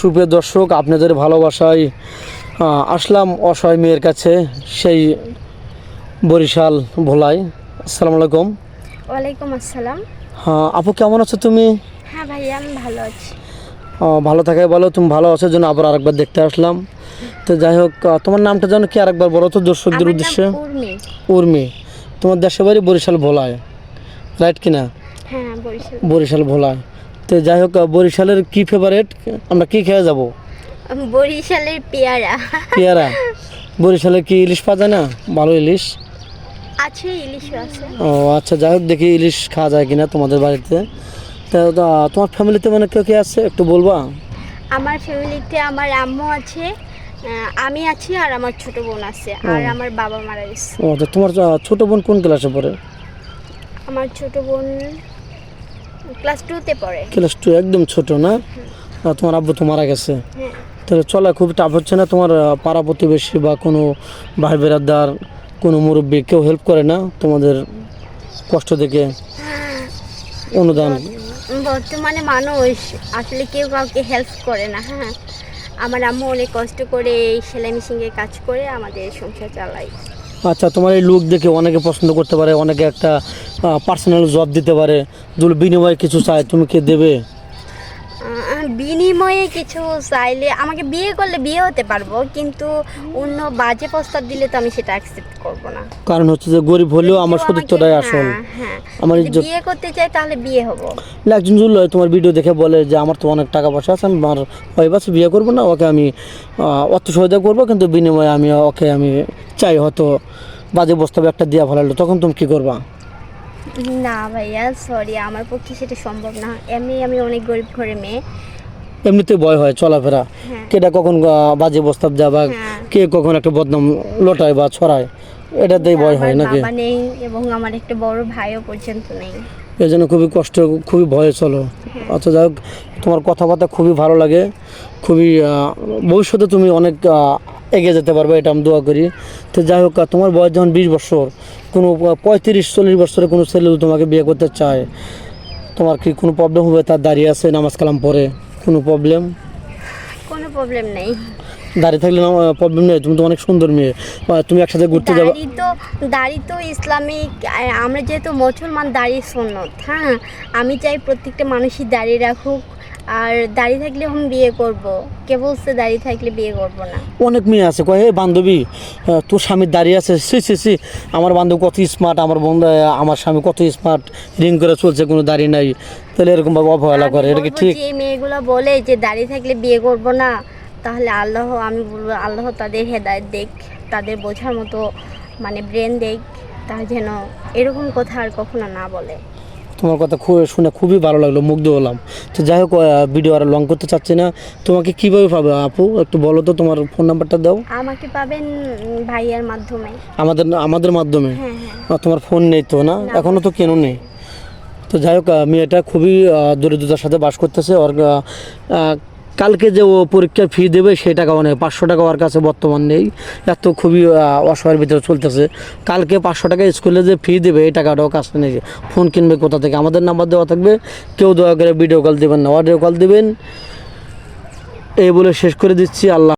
সুপ্রিয় দর্শক আপনাদের ভালোবাসায় আসলাম অসহায় মেয়ের কাছে সেই বরিশাল ভোলায়। আসসালামু আলাইকুম। ওয়ালাইকুম আসসালাম। হ্যাঁ আপু কেমন আছো তুমি? হ্যাঁ ভাইয়া আমি ভালো আছি। ভালো থাকাই বলো তুমি ভালো আছো জন্য আবার আরেকবার দেখতে আসলাম। তো যাই হোক তোমার নামটা যেন কি আরেকবার বলো তো দর্শকদের উদ্দেশ্যে? উর্মি। তোমার দেশের বাড়ি বরিশাল ভোলায় রাইট কিনা? হ্যাঁ বরিশাল ভোলায়। তো যাই হোক বরিশালের কি ফেভারেট আমরা কি খেয়ে যাব? বরিশালের পেয়ারা। পেয়ারা? বরিশালে কি ইলিশ পাওয়া যায় না? ভালো ইলিশ? আছে ইলিশ আছে। ও আচ্ছা যাই হোক দেখি ইলিশ খাওয়া যায় কিনা তোমাদের বাড়িতে। তা তোমার ফ্যামিলিতে মানে কেউ কে আছে? একটু বলবা? আমার ফ্যামিলিতে আমার আম্মু আছে আমি আছি আর আমার ছোট বোন আছে আর আমার বাবা মারা গেছে। ও তো তোমার ছোট বোন কোন ক্লাসে পড়ে? আমার ছোট বোন ক্লাস টুতে পড়ে। ক্লাস টু একদম ছোট না? তোমার আব্বু তো মারা গেছে। হ্যাঁ তাহলে চলা খুব টাফ হচ্ছে না? তোমার পাড়া প্রতিবেশী বা কোনো ভাই বেড়াদার কোনো মুরব্বী কেউ হেল্প করে না তোমাদের কষ্ট দেখে? অনুদান। বর্তমানে মানুষ আসলে কেউ কাউকে হেল্প করে না হ্যাঁ। আমার আম্মু অনেক কষ্ট করে এই সেলাই মেশিনের কাজ করে আমাদের সংসার চালায়। আচ্ছা তোমার এই লুক দেখে অনেকে পছন্দ করতে পারে অনেকে একটা পার্সোনাল জব দিতে পারে। যদি বিনিময়ে কিছু চায় তুমি কে দেবে? বিনিময়ে কিছু চাইলে আমাকে বিয়ে করলে বিয়ে হতে পারব কিন্তু অন্য বাজে প্রস্তাব দিলে তো আমি সেটা অ্যাকসেপ্ট করব না। কারণ হচ্ছে যে গরিব হলেও আমার সতীর্থটাই আসল হ্যাঁ, হ্যাঁ। আমার যদি বিয়ে করতে চাই তাহলে বিয়ে হব। একজন জুল তোমার ভিডিও দেখে বলে যে আমার তো অনেক টাকা পয়সা আছে আমি আমার ওয়াইফ আছে বিয়ে করব না ওকে আমি অর্থ সহায়তা করব কিন্তু বিনিময়ে আমি ওকে আমি চাই হয়তো বাজে প্রস্তাব একটা দিয়া ফেলালো তখন তুমি কী করবা? না ভাইয়া সরি আমার পক্ষে সেটা সম্ভব না। এমনি আমি অনেক গরিব ঘরে মেয়ে। এমনিতে ভয় হয় চলাফেরা। হ্যাঁ। কেটা কখন বাজে প্রস্তাব দেয় বা হ্যাঁ। কে কখন একটা বদনাম লোটায় বা ছড়ায় এটাতেই ভয় হয় নাকি? বাবা নেই এবং আমার একটা বড় ভাইও পর্যন্ত নেই। এই জন্য খুবই কষ্ট খুবই ভয়ে চলো। আচ্ছা যাই হোক তোমার কথাবার্তা খুবই ভালো লাগে। খুবই ভবিষ্যতে তুমি অনেক এগিয়ে যেতে পারবে এটা আমি দোয়া করি। তো যাই হোক তোমার বয়স যখন বিশ বছর কোনো পঁয়ত্রিশ চল্লিশ বছরে কোনো ছেলে তোমাকে বিয়ে করতে চায় তোমার কি কোনো প্রবলেম হবে? তার দাঁড়িয়ে আছে নামাজ কালাম পরে কোনো প্রবলেম কোনো প্রবলেম নেই। দাঁড়িয়ে থাকলে প্রবলেম নেই? তুমি তো অনেক সুন্দর মেয়ে। তুমি একসাথে ঘুরতে যাবে। তো দাড়ি তো ইসলামিক আমরা যেহেতু মুসলমান দাড়ি সন্ন্যত হ্যাঁ? আমি চাই প্রত্যেকটা মানুষই দাঁড়িয়ে রাখুক। আর দাড়ি থাকলে আমি বিয়ে করব। কে বলছে দাড়ি থাকলে বিয়ে করব না? অনেক মেয়ে আছে কয় হে বান্ধবী তোর স্বামীর দাঁড়িয়ে আছে সি সি সি আমার বান্ধব কত স্মার্ট আমার বন্ধু আমার স্বামী কত স্মার্ট রিং করে চলছে কোনো দাঁড়িয়ে নাই। তাহলে এরকম ভাবে অবহেলা করে এটা কি ঠিক? যে মেয়েগুলো বলে যে দাড়ি থাকলে বিয়ে করব না তাহলে আল্লাহ আমি বলব আল্লাহ তাদের হেদায়ত দেখ তাদের বোঝার মতো মানে ব্রেন দেখ তা যেন এরকম কথা আর কখনো না বলে। তোমার কথা খুব শুনে খুবই ভালো লাগল মুগ্ধ হলাম। তো যাই হোক ভিডিও আর লং করতে চাচ্ছি না। তোমাকে কীভাবে পাবে আপু? একটু বলো তো তোমার ফোন নাম্বারটা দাও। আমাকে পাবেন ভাইয়ের মাধ্যমে। আমাদের আমাদের মাধ্যমে? হ্যাঁ হ্যাঁ। তোমার ফোন নেই তো না? এখনও তো কেন নেই? তো যাই হোক মেয়েটা খুবই দরিদ্রতার সাথে বাস করতেছে। ওর কালকে যে ও পরীক্ষার ফি দেবে সেই টাকাও নেই পাঁচশো টাকা ওর কাছে বর্তমান নেই। এত খুবই অসহায়ের ভিতরে চলতেছে। কালকে পাঁচশো টাকা স্কুলে যে ফি দেবে এই টাকাটাও কাছে নেই। ফোন কিনবে কোথা থেকে? আমাদের নাম্বার দেওয়া থাকবে। কেউ দয়া করে ভিডিও কল দেবেন না। অডিও কল দেবেন। এই বলে শেষ করে দিচ্ছি। আল্লাহ